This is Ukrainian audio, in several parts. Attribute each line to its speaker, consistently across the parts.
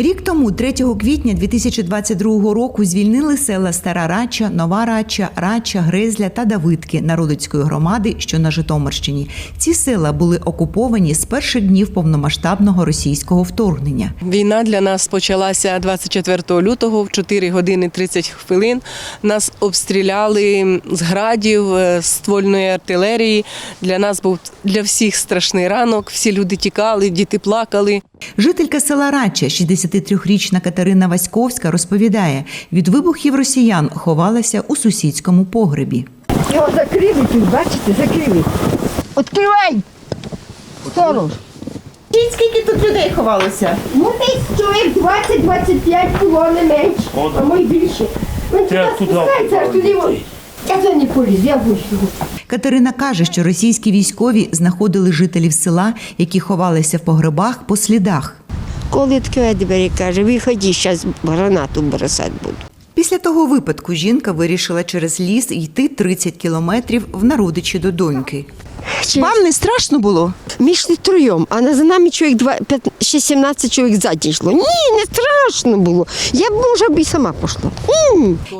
Speaker 1: Рік тому, 3 квітня 2022 року, звільнили села Стара Рача, Нова Рача, Рача, Грезля та Давидки Народицької громади, що на Житомирщині. Ці села були окуповані з перших днів повномасштабного російського вторгнення.
Speaker 2: Війна для нас почалася 24 лютого в 4 години 30 хвилин. Нас обстріляли з градів, е, з ствольної артилерії. Для нас був для всіх страшний ранок. Всі люди тікали, діти плакали.
Speaker 1: Жителька села Рача, 63-річна Катерина Васьковська, розповідає, від вибухів росіян ховалася у сусідському погребі.
Speaker 3: Його закрили тут, бачите, закрили. Відкривай! Сторож.
Speaker 1: Скільки тут людей ховалося?
Speaker 3: Ну десь чоловік 20-25 було не менше, а може більше. Він туди
Speaker 4: туди
Speaker 3: спускається, аж туди. Я це не поліз, я вийшов.
Speaker 1: Катерина каже, що російські військові знаходили жителів села, які ховалися в погребах по слідах.
Speaker 5: Коли двері, каже, виході, зараз гранату бросати буду.
Speaker 1: Після того випадку жінка вирішила через ліс йти 30 кілометрів в народичі до доньки.
Speaker 5: Вам
Speaker 1: не страшно було?
Speaker 5: Ми йшли троєм, а на- за нами чоловік два, п'ят- ще 17 чоловік ззаді йшло. Ні, не страшно було. Я б, може, б і сама пішла.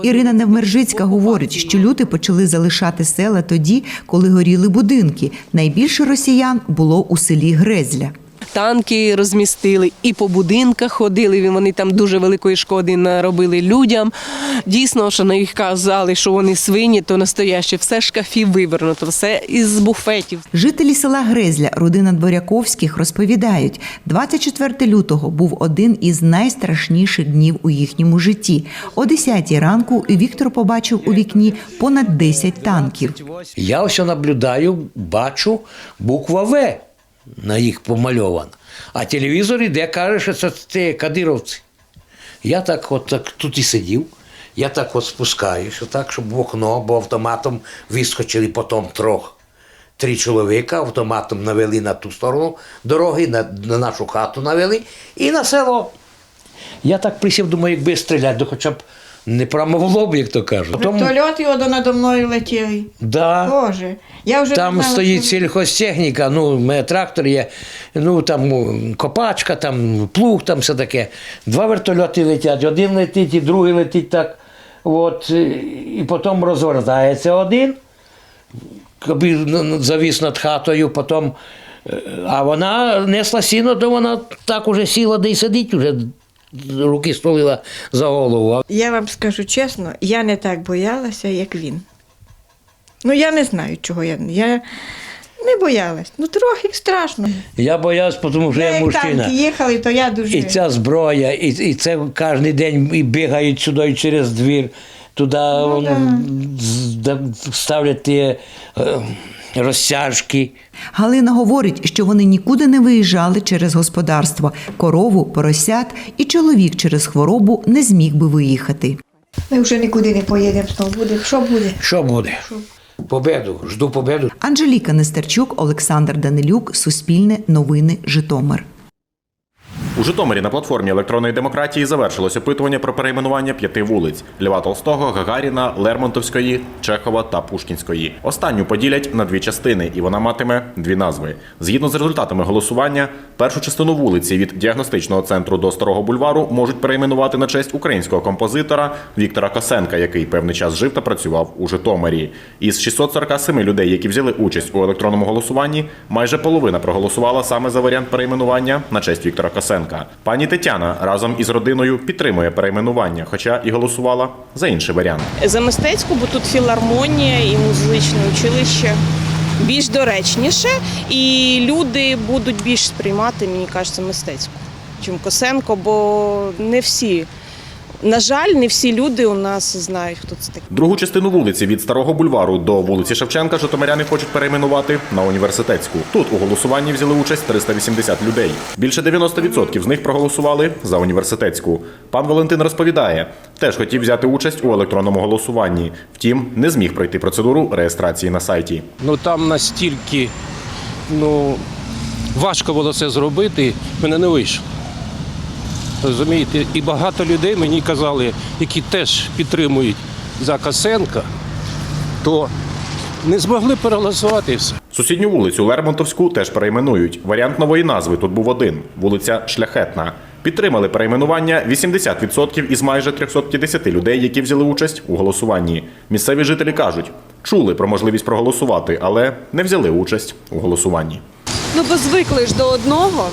Speaker 1: Ірина Невмержицька говорить, що люди почали залишати села тоді, коли горіли будинки. Найбільше росіян було у селі Грезля.
Speaker 2: Танки розмістили і по будинках ходили. Вони там дуже великої шкоди наробили людям. Дійсно, що на їх казали, що вони свині, то настояще все шкафів вивернуто, все із буфетів.
Speaker 1: Жителі села Грезля, родина Дворяковських, розповідають, 24 лютого був один із найстрашніших днів у їхньому житті. О 10 ранку Віктор побачив у вікні понад 10 танків.
Speaker 4: Я все наблюдаю, бачу буква В на їх помальована. А телевізор іде, каже, що це ті кадировці. Я так от так тут і сидів. Я так от спускаюся, так, щоб в окно, бо автоматом вискочили потім трьох. Три чоловіка автоматом навели на ту сторону дороги, на, на нашу хату навели і на село. Я так присів, думаю, якби стріляти, хоча б не прямо в лоб, як то кажуть.
Speaker 6: Вертольот його надо мною летіли.
Speaker 4: да,
Speaker 6: Боже. Я вже
Speaker 4: там
Speaker 6: не знала,
Speaker 4: стоїть
Speaker 6: що-
Speaker 4: сільхозтехніка, ну, у мене трактор є, ну там ну, копачка, там плуг, там все таке. Два вертольоти летять, один летить і другий летить так. От, і- і потім розвертається один, аби ну, завіс над хатою, потім. е, А вона несла сіно, то вона так уже сіла, де й сидить, уже руки стулила за голову.
Speaker 6: Я вам скажу чесно, я не так боялася, як він. Ну, я не знаю, чого я. Я не боялась. Ну, трохи страшно.
Speaker 4: Я боявся, тому що
Speaker 6: Ну,
Speaker 4: я
Speaker 6: як
Speaker 4: мужчина.
Speaker 6: танки їхали, то я дуже.
Speaker 4: І ця зброя, і, і це кожен день і бігають сюди через двір, туди
Speaker 6: Ну,
Speaker 4: да, ставлять ті е, розтяжки.
Speaker 1: Галина говорить, що вони нікуди не виїжджали через господарство, корову, поросят, і чоловік через хворобу не зміг би виїхати.
Speaker 3: Ми вже нікуди не поїдемо знову. Буде. Що буде?
Speaker 4: Що буде? Победу, жду победу.
Speaker 1: Анжеліка Нестерчук, Олександр Данилюк, Суспільне, Новини, Житомир.
Speaker 7: У Житомирі на платформі електронної демократії завершилось опитування про перейменування п'яти вулиць: Льва Толстого, Гагаріна, Лермонтовської, Чехова та Пушкінської. Останню поділять на дві частини, і вона матиме дві назви. Згідно з результатами голосування, першу частину вулиці від діагностичного центру до старого бульвару можуть перейменувати на честь українського композитора Віктора Косенка, який певний час жив та працював у Житомирі. Із 647 людей, які взяли участь у електронному голосуванні, майже половина проголосувала саме за варіант перейменування на честь Віктора Косенка. Пані Тетяна разом із родиною підтримує перейменування, хоча і голосувала за інший варіант.
Speaker 8: за мистецьку, бо тут філармонія і музичне училище більш доречніше, і люди будуть більш сприймати, мені кажеться, мистецьку, чим Косенко, бо не всі. На жаль, не всі люди у нас знають, хто це такий.
Speaker 7: Другу частину вулиці від старого бульвару до вулиці Шевченка житомиряни хочуть перейменувати на університетську. Тут у голосуванні взяли участь 380 людей. Більше 90% з них проголосували за університетську. Пан Валентин розповідає, теж хотів взяти участь у електронному голосуванні. Втім, не зміг пройти процедуру реєстрації на сайті.
Speaker 9: Ну там настільки ну, важко було це зробити, мене не вийшло. Розумієте? І багато людей мені казали, які теж підтримують за Косенка, то не змогли переголосувати все.
Speaker 7: Сусідню вулицю Лермонтовську теж перейменують. Варіант нової назви тут був один вулиця Шляхетна. Підтримали перейменування 80% із майже 350 людей, які взяли участь у голосуванні. Місцеві жителі кажуть, чули про можливість проголосувати, але не взяли участь у голосуванні.
Speaker 10: Ну, бо звикли ж до одного.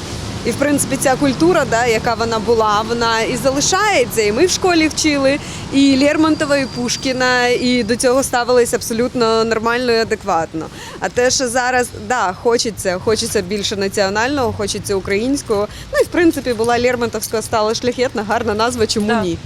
Speaker 10: І, в принципі, ця культура, да, яка вона була, вона і залишається. І ми в школі вчили, і Лермонтова, і Пушкіна, і до цього ставились абсолютно нормально і адекватно. А те, що зараз да, хочеться, хочеться більше національного, хочеться українського. Ну і в принципі була Лермонтовська стала шляхетна, гарна назва, чому ні?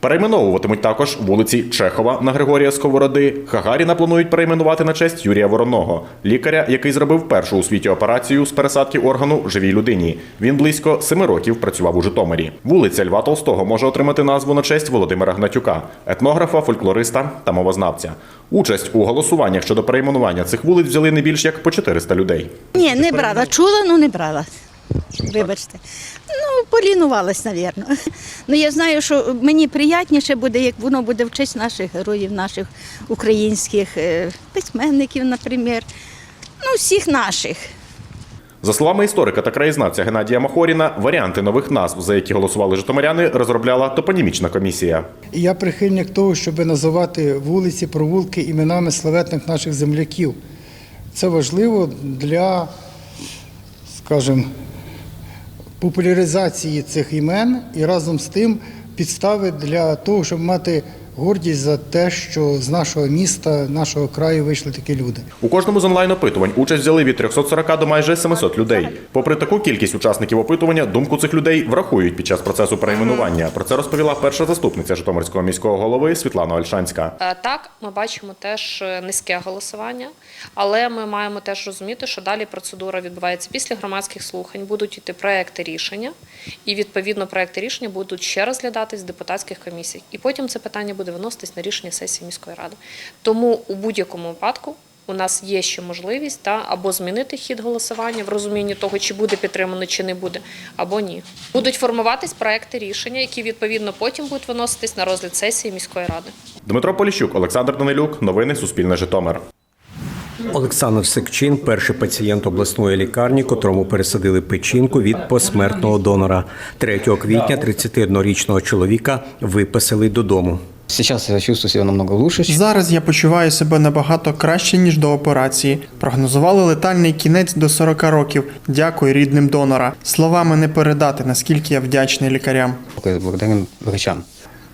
Speaker 7: Перейменовуватимуть також вулиці Чехова на Григорія Сковороди. Гагаріна планують перейменувати на честь Юрія Вороного, лікаря, який зробив першу у світі операцію з пересадки органу живій людині. Він близько семи років працював у Житомирі. Вулиця Льва Толстого може отримати назву на честь Володимира Гнатюка, етнографа, фольклориста та мовознавця. Участь у голосуваннях щодо перейменування цих вулиць взяли не більш як по 400 людей.
Speaker 11: Ні, не брала. Чула, ну не брала. Вибачте. Ну, полінувалась, напевно. Ну, я знаю, що мені приятніше буде, як воно буде в честь наших героїв, наших українських е, письменників, наприклад. Ну, всіх наших.
Speaker 7: За словами історика та краєзнавця Геннадія Махоріна, варіанти нових назв, за які голосували житомиряни, розробляла топонімічна комісія.
Speaker 12: Я прихильник того, щоб називати вулиці, провулки іменами славетних наших земляків. Це важливо для, скажімо, популяризації цих імен і разом з тим підстави для того, щоб мати гордість за те, що з нашого міста, нашого краю вийшли такі люди.
Speaker 7: У кожному з онлайн-опитувань участь взяли від 340 до майже 700 людей. Попри таку кількість учасників опитування, думку цих людей врахують під час процесу перейменування. Про це розповіла перша заступниця Житомирського міського голови Світлана Ольшанська.
Speaker 13: Е, Так, ми бачимо теж е, низьке голосування, але ми маємо теж розуміти, що далі процедура відбувається після громадських слухань. Будуть йти проекти рішення, і відповідно проекти рішення будуть ще розглядатись в депутатських комісіях. І потім це питання буде виноситись на рішення сесії міської ради. Тому у будь-якому випадку. У нас є ще можливість та або змінити хід голосування в розумінні того, чи буде підтримано, чи не буде, або ні. Будуть формуватись проекти рішення, які відповідно потім будуть виноситись на розгляд сесії міської ради.
Speaker 7: Дмитро Поліщук, Олександр Данилюк. Новини Суспільне Житомир.
Speaker 14: Олександр Секчин, перший пацієнт обласної лікарні, котрому пересадили печінку від посмертного донора. 3 квітня 31-річного чоловіка виписали додому.
Speaker 15: Сейчас я чувствую себя намного лучше.
Speaker 12: Зараз я почуваю себе набагато краще, ніж до операції. Прогнозували летальний кінець до 40 років. Дякую рідним донора. Словами не передати, наскільки я вдячний лікарям.
Speaker 15: Благодарен врачам.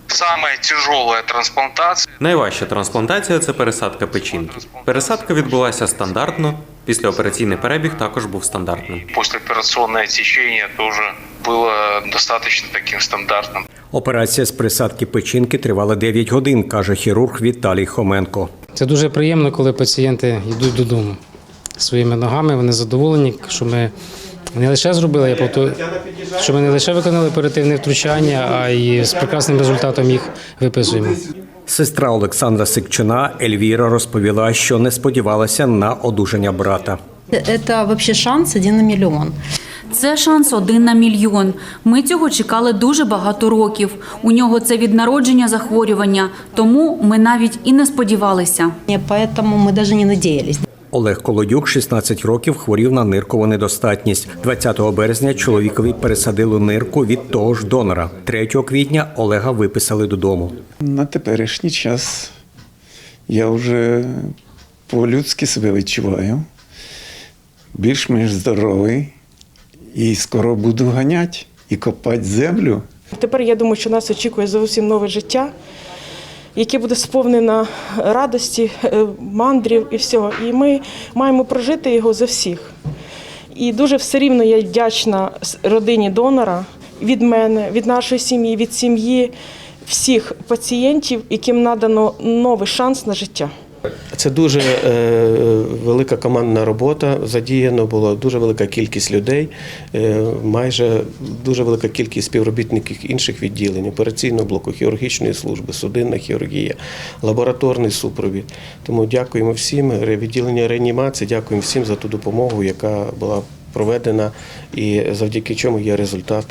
Speaker 16: Саме тяжелая трансплантація.
Speaker 17: Найважча трансплантація це пересадка печінки. Пересадка відбулася стандартно. Післяопераційний перебіг також був стандартним.
Speaker 16: Послеоперационное течение тоже было достаточно таким стандартным.
Speaker 14: Операція з присадки печінки тривала 9 годин, каже хірург Віталій Хоменко.
Speaker 18: Це дуже приємно, коли пацієнти йдуть додому своїми ногами. Вони задоволені, що ми не лише зробили, я повторю, що ми не лише виконали оперативне втручання, а й з прекрасним результатом їх виписуємо.
Speaker 14: Сестра Олександра Сикчина Ельвіра розповіла, що не сподівалася на одужання брата.
Speaker 11: Це взагалі шанс один на мільйон.
Speaker 19: Це шанс один на мільйон. Ми цього чекали дуже багато років. У нього це від народження захворювання, тому ми навіть і не сподівалися.
Speaker 11: Тому ми навіть не надіялись.
Speaker 14: Олег Колодюк, 16 років, хворів на ниркову недостатність. 20 березня чоловікові пересадили нирку від того ж донора. 3 квітня Олега виписали додому.
Speaker 12: На теперішній час я вже по-людськи себе відчуваю. Більш-менш здоровий. І скоро буду ганяти і копати землю.
Speaker 6: Тепер я думаю, що нас очікує зовсім нове життя, яке буде сповнене радості, е, мандрів і всього. І ми маємо прожити його за всіх. І дуже все рівно я вдячна родині донора від мене, від нашої сім'ї, від сім'ї всіх пацієнтів, яким надано новий шанс на життя.
Speaker 9: Це дуже е, велика командна робота. Задіяно було дуже велика кількість людей, е, майже дуже велика кількість співробітників інших відділень, операційного блоку, хірургічної служби, судинна хірургія, лабораторний супровід. Тому дякуємо всім, відділення реанімації, дякуємо всім за ту допомогу, яка була проведена, і завдяки чому є результат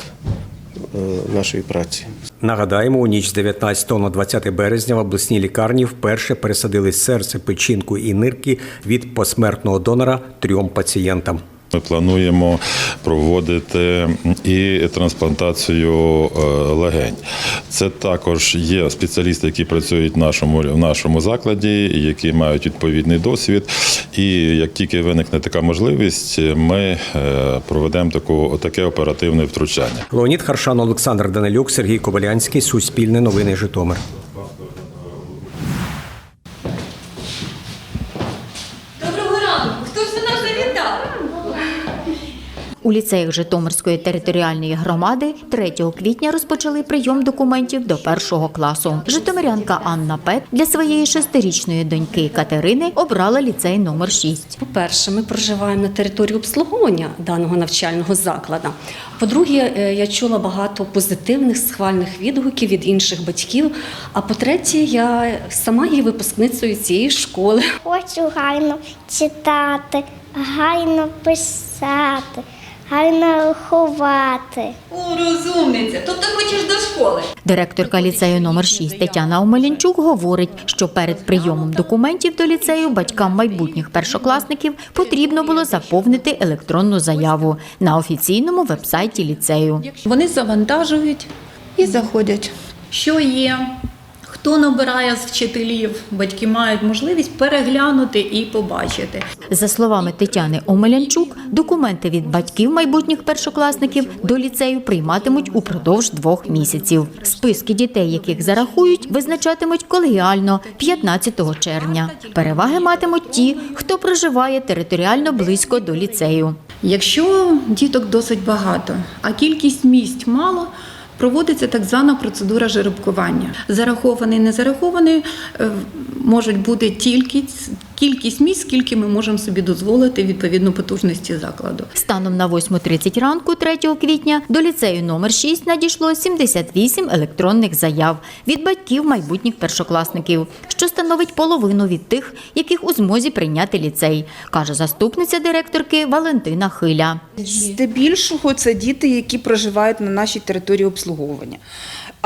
Speaker 9: нашої праці.
Speaker 14: Нагадаємо, у ніч з 19 на 20 березня в обласній лікарні вперше пересадили серце, печінку і нирки від посмертного донора трьом пацієнтам.
Speaker 20: Ми плануємо проводити і трансплантацію е, легень. Це також є спеціалісти, які працюють в нашому, в нашому закладі, які мають відповідний досвід. І як тільки виникне така можливість, ми е, проведемо таку, таке оперативне втручання.
Speaker 14: Леонід Харшан, Олександр Данилюк, Сергій Кобилянський, Суспільне новини Житомир.
Speaker 19: Доброго ранку! Хтось до нас завітав?
Speaker 21: У ліцеях Житомирської територіальної громади 3 квітня розпочали прийом документів до першого класу. Житомирянка Анна Пет для своєї шестирічної доньки Катерини обрала ліцей номер 6.
Speaker 22: По-перше, ми проживаємо на території обслуговування даного навчального закладу. По-друге, е, я чула багато позитивних схвальних відгуків від інших батьків. А по-третє, я сама є випускницею цієї школи.
Speaker 23: Хочу гарно читати, гарно писати, гарно рахувати.
Speaker 19: О, розумниця! То ти хочеш до школи?
Speaker 21: Директорка ліцею номер 6 Тетяна Омелянчук говорить, що перед прийомом документів до ліцею батькам майбутніх першокласників потрібно було заповнити електронну заяву на офіційному вебсайті ліцею.
Speaker 24: Вони завантажують і заходять.
Speaker 11: Що є? Хто набирає з вчителів? Батьки мають можливість переглянути і побачити.
Speaker 21: За словами Тетяни Омелянчук, документи від батьків майбутніх першокласників до ліцею прийматимуть упродовж двох місяців. Списки дітей, яких зарахують, визначатимуть колегіально 15 червня. Переваги матимуть ті, хто проживає територіально близько до ліцею.
Speaker 24: Якщо діток досить багато, а кількість місць мало. Проводиться так звана процедура жеребкування. Зарахований, не зарахований е, можуть бути тільки кількість місць, скільки ми можемо собі дозволити відповідно потужності закладу.
Speaker 21: Станом на 8.30 ранку 3 квітня до ліцею номер 6 надійшло 78 електронних заяв від батьків майбутніх першокласників, що становить половину від тих, яких у змозі прийняти ліцей, каже заступниця директорки Валентина Хиля.
Speaker 25: Здебільшого це діти, які проживають на нашій території обслуговування.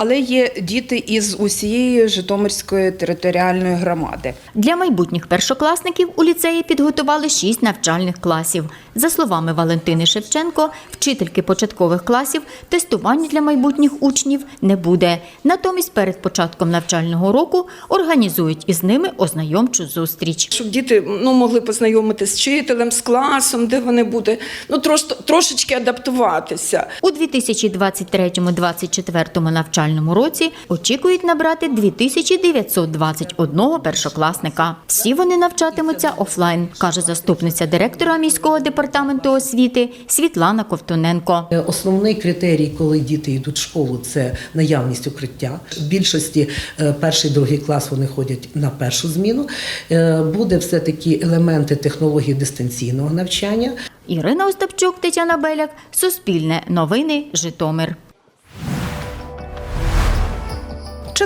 Speaker 25: Але є діти із усієї Житомирської територіальної громади.
Speaker 21: Для майбутніх першокласників у ліцеї підготували шість навчальних класів. За словами Валентини Шевченко, вчительки початкових класів тестування для майбутніх учнів не буде. Натомість перед початком навчального року організують із ними ознайомчу зустріч.
Speaker 25: Щоб діти ну, могли познайомитися з вчителем, з класом, де вони будуть ну, трош, трошечки адаптуватися.
Speaker 21: У 2023-2024 навчальному році очікують набрати 2921 першокласника. Всі вони навчатимуться офлайн, каже заступниця директора міського департаменту освіти Світлана Ковтуненко.
Speaker 26: Основний критерій, коли діти йдуть в школу, це наявність укриття. В більшості е, перший другий клас вони ходять на першу зміну. Е, Буде все таки елементи технології дистанційного навчання.
Speaker 21: Ірина Остапчук, Тетяна Беляк, Суспільне новини, Житомир.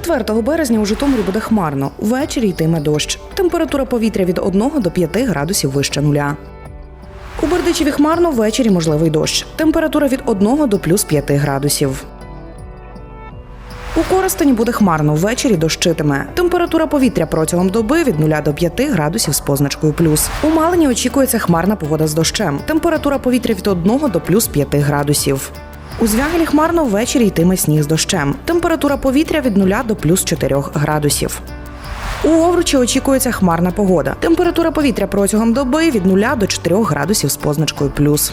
Speaker 27: 4 березня у Житомирі буде хмарно. Ввечері йтиме дощ. Температура повітря від 1 до 5 градусів вище нуля. У Бердичеві хмарно ввечері можливий дощ. Температура від 1 до плюс 5 градусів. У Коростені буде хмарно ввечері дощитиме. Температура повітря протягом доби від 0 до 5 градусів з позначкою плюс. У Малині очікується хмарна погода з дощем. Температура повітря від 1 до плюс 5 градусів. У Звягелі хмарно ввечері йтиме сніг з дощем. Температура повітря від 0 до плюс 4 градусів. У Овручі очікується хмарна погода. Температура повітря протягом доби від 0 до 4 градусів з позначкою плюс.